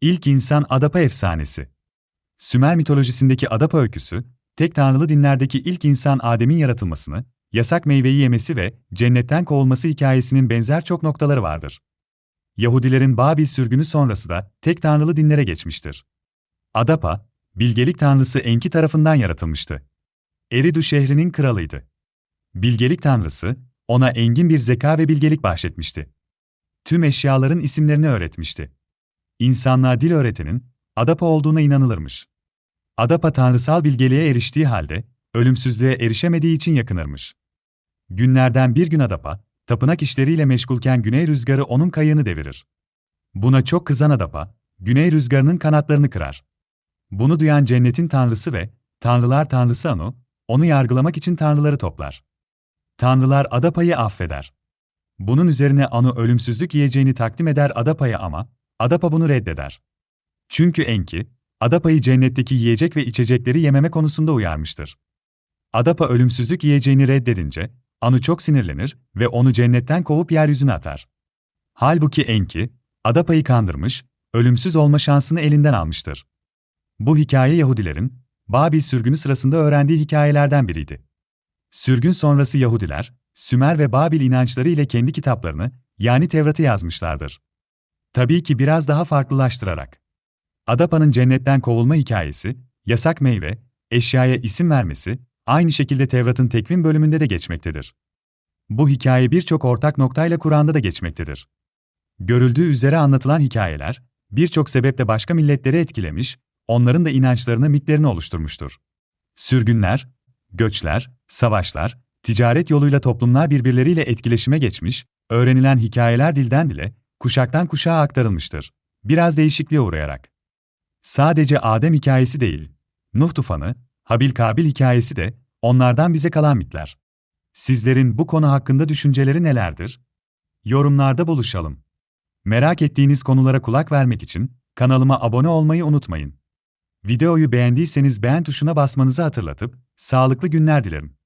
İlk insan Adapa efsanesi. Sümer mitolojisindeki Adapa öyküsü, tek tanrılı dinlerdeki ilk insan Adem'in yaratılmasını, yasak meyveyi yemesi ve cennetten kovulması hikayesinin benzer çok noktaları vardır. Yahudilerin Babil sürgünü sonrası da tek tanrılı dinlere geçmiştir. Adapa, bilgelik tanrısı Enki tarafından yaratılmıştı. Eridu şehrinin kralıydı. Bilgelik tanrısı, ona engin bir zeka ve bilgelik bahşetmişti. Tüm eşyaların isimlerini öğretmişti. İnsanlığa dil öğretenin, Adapa olduğuna inanılırmış. Adapa tanrısal bilgeliğe eriştiği halde, ölümsüzlüğe erişemediği için yakınırmış. Günlerden bir gün Adapa, tapınak işleriyle meşgulken güney rüzgarı onun kayığını devirir. Buna çok kızan Adapa, güney rüzgarının kanatlarını kırar. Bunu duyan cennetin tanrısı ve tanrılar tanrısı Anu, onu yargılamak için tanrıları toplar. Tanrılar Adapa'yı affeder. Bunun üzerine Anu ölümsüzlük yiyeceğini takdim eder Adapa'ya ama, Adapa bunu reddeder. Çünkü Enki, Adapa'yı cennetteki yiyecek ve içecekleri yememe konusunda uyarmıştır. Adapa ölümsüzlük yiyeceğini reddedince, Anu çok sinirlenir ve onu cennetten kovup yeryüzüne atar. Halbuki Enki, Adapa'yı kandırmış, ölümsüz olma şansını elinden almıştır. Bu hikaye Yahudilerin, Babil sürgünü sırasında öğrendiği hikayelerden biriydi. Sürgün sonrası Yahudiler, Sümer ve Babil inançları ile kendi kitaplarını, yani Tevrat'ı yazmışlardır. Tabii ki biraz daha farklılaştırarak. Adapa'nın cennetten kovulma hikayesi, yasak meyve, eşyaya isim vermesi, aynı şekilde Tevrat'ın tekvim bölümünde de geçmektedir. Bu hikaye birçok ortak noktayla Kur'an'da da geçmektedir. Görüldüğü üzere anlatılan hikayeler, birçok sebeple başka milletleri etkilemiş, onların da inançlarını mitlerini oluşturmuştur. Sürgünler, göçler, savaşlar, ticaret yoluyla toplumlar birbirleriyle etkileşime geçmiş, öğrenilen hikayeler dilden dile, kuşaktan kuşağa aktarılmıştır. Biraz değişikliğe uğrayarak. Sadece Adem hikayesi değil, Nuh tufanı, Habil Kabil hikayesi de onlardan bize kalan mitler. Sizlerin bu konu hakkında düşünceleri nelerdir? Yorumlarda buluşalım. Merak ettiğiniz konulara kulak vermek için kanalıma abone olmayı unutmayın. Videoyu beğendiyseniz beğen tuşuna basmanızı hatırlatıp sağlıklı günler dilerim.